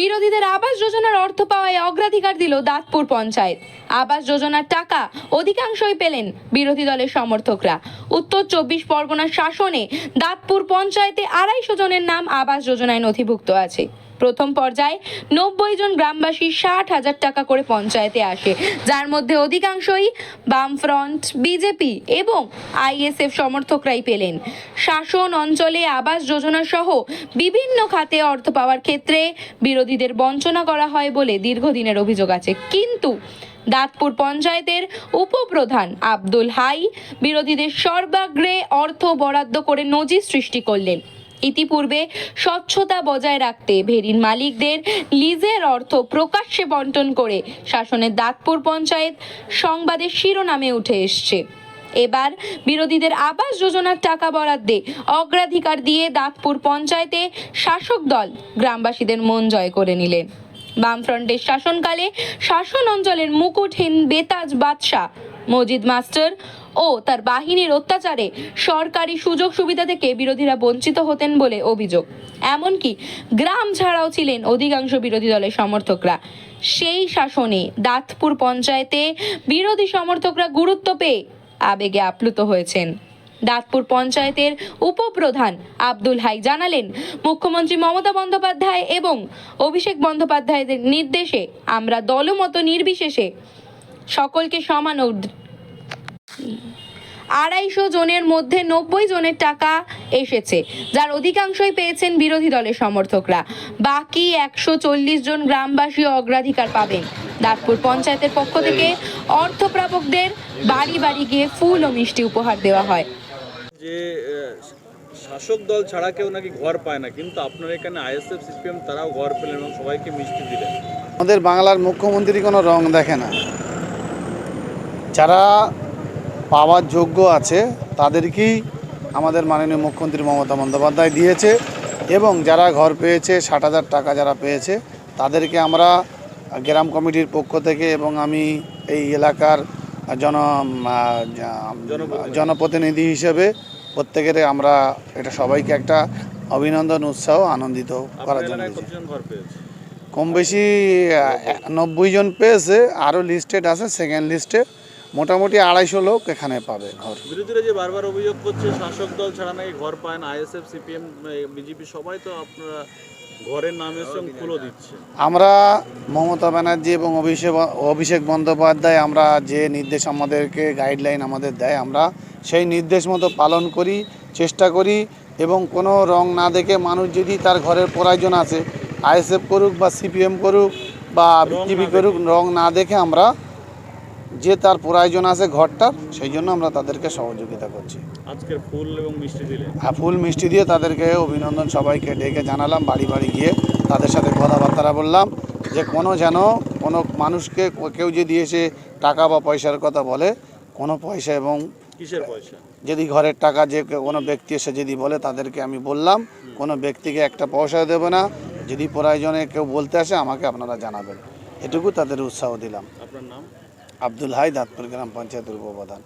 বিরোধীদের আবাস যোজনার অর্থ পাওয়ায় অগ্রাধিকার দিল দাঁতপুর পঞ্চায়েত। আবাস যোজনার টাকা অধিকাংশই পেলেন বিরোধী দলের সমর্থকরা। উত্তর চব্বিশ পরগনার শাসনে দাঁতপুর পঞ্চায়েতে আড়াইশো জনের নাম আবাস যোজনায় নথিভুক্ত আছে। প্রথম পর্যায়ে নব্বই জন গ্রামবাসী ষাট হাজার টাকা করে পঞ্চায়েতে আসে। যার মধ্যে অধিকাংশই বামফ্রন্ট, বিজেপি এবং আইএসএফ সমর্থকরাই পেলেন। শাসন অঞ্চলে আবাস যোজনা সহ বিভিন্ন খাতে অর্থ পাওয়ার ক্ষেত্রে বিরোধীদের বঞ্চনা করা হয় বলে দীর্ঘদিনের অভিযোগ আছে। কিন্তু দাঁতপুর পঞ্চায়েতের উপপ্রধান আব্দুল হাই বিরোধীদের সর্বাগ্রে অর্থ বরাদ্দ করে নজির সৃষ্টি করলেন। ইতিপূর্বে স্বচ্ছতা বজায় রাখতে ভেরির মালিকদের লিজের অর্থ প্রকাশ্যে বন্টন করে শাসনের দাঁতপুর পঞ্চায়েত সংবাদের শিরোনামে উঠে এসছে। এবার বিরোধীদের আবাস যোজনার টাকা বরাদ্দে অগ্রাধিকার দিয়ে দাঁতপুর পঞ্চায়েতে শাসক দল গ্রামবাসীদের মন জয় করে নিলেন। বামফ্রন্টের শাসনকালে শাসন অঞ্চলের মুকুটহীন বেতাজ বাদশাহ, মজিদ মাস্টার ও তার বাহিনীর অত্যাচারে সরকারি সুযোগ সুবিধা থেকে বিরোধীরা বঞ্চিত হতেন বলে অভিযোগ। এমনকি গ্রাম ছাড়াও ছিলেন অধিকাংশ বিরোধী দলের সমর্থকরা। সেই শাসনে দাঁতপুর পঞ্চায়েতে বিরোধী সমর্থকরা গুরুত্ব পেয়ে আবেগে আপ্লুত হয়েছেন। দাঁতপুর পঞ্চায়েতের উপপ্রধান আব্দুল হাই জানালেন, মুখ্যমন্ত্রী মমতা বন্দ্যোপাধ্যায় এবং অভিষেক বন্দ্যোপাধ্যায়দের নির্দেশে আমরা দলমত নির্বিশেষে সকলকে সমান আড়াইশো জনের মধ্যে নব্বই জনের টাকা এসেছে, যার অধিকাংশই পেয়েছেন বিরোধী দলের সমর্থকরা। বাকি একশো চল্লিশ জন গ্রামবাসী অগ্রাধিকার পাবেন। দাঁতপুর পঞ্চায়েতের পক্ষ থেকে অর্থপ্রাপকদের বাড়ি বাড়ি গিয়ে ফুল ও মিষ্টি উপহার দেওয়া হয়। যে শাসক দল ছাড়া কেউ নাকি ঘর পায় না, কিন্তু আপনার এখানে আইএসএফ সিপিএম তারাও ঘর পেলেন এবং সবাইকে মিষ্টি দিলেন। আমাদের বাংলার মুখ্যমন্ত্রী কোনো রং দেখে না। যারা পাওয়ার যোগ্য আছে, তাদেরকেই আমাদের মাননীয় মুখ্যমন্ত্রী মমতা বন্দ্যোপাধ্যায় দিয়েছে এবং যারা ঘর পেয়েছে, ষাট হাজার টাকা যারা পেয়েছে, তাদেরকে আমরা গ্রাম কমিটির পক্ষ থেকে এবং আমি এই এলাকার জন জনপ্রতিনিধি। হিসেবে প্রত্যেকের আমরা এটা সবাইকে একটা অভিনন্দন উৎসাহ আনন্দিত করার জন্য কম বেশি নব্বই জন পেয়েছে আরও লিস্টেড আছে সেকেন্ড লিস্টে মোটামুটি আড়াইশো লোক এখানে পাবে ঘর বিরোধীরা যে বারবার অভিযোগ করছে শাসক দল ছাড়া নাকি ঘর পায় না আইএসএফ সিপিএম বিজেপি সবাই তো আপনারা ঘরের নামের সঙ্গে ফুলও দিচ্ছে। আমরা মমতা ব্যানার্জি এবং অভিষেক অভিষেক বন্দ্যোপাধ্যায় আমরা যে নির্দেশ আমাদেরকে গাইডলাইন আমাদের দেয় আমরা সেই নির্দেশ মতো পালন করি চেষ্টা করি এবং কোনো রং না দেখে মানুষ যদি তার ঘরের প্রয়োজন আছে আইএসএফ করুক বা সিপিএম করুক বা বিজেপি না করুক রং না দেখে আমরা যে তার প্রয়োজন আছে ঘরটার সেই জন্য আমরা তাদেরকে সহযোগিতা করছি। আজকের ফুল এবং মিষ্টি দিলেন আর ফুল মিষ্টি দিয়ে তাদেরকে অভিনন্দন সবাইকে ডেকে জানালাম বাড়ি বাড়ি গিয়ে তাদের সাথে কথাবার্তা বললাম যে কোনো যেন কোনো মানুষকে কেউ যদি এসে টাকা বা পয়সার কথা বলে কোনো পয়সা এবং কিসের পয়সা? যদি ঘরের টাকা যে কোনো ব্যক্তি এসে যদি বলে তাদেরকে আমি বললাম কোনো ব্যক্তিকে একটা পয়সা দেবো না যদি প্রয়োজনে কেউ বলতে আসে আমাকে আপনারা জানাবেন। এটুকু তাদের উৎসাহ দিলাম। আপনার নাম? আব্দুল হাই দাঁতপুর গ্রাম পঞ্চায়েতের উপপ্রধান।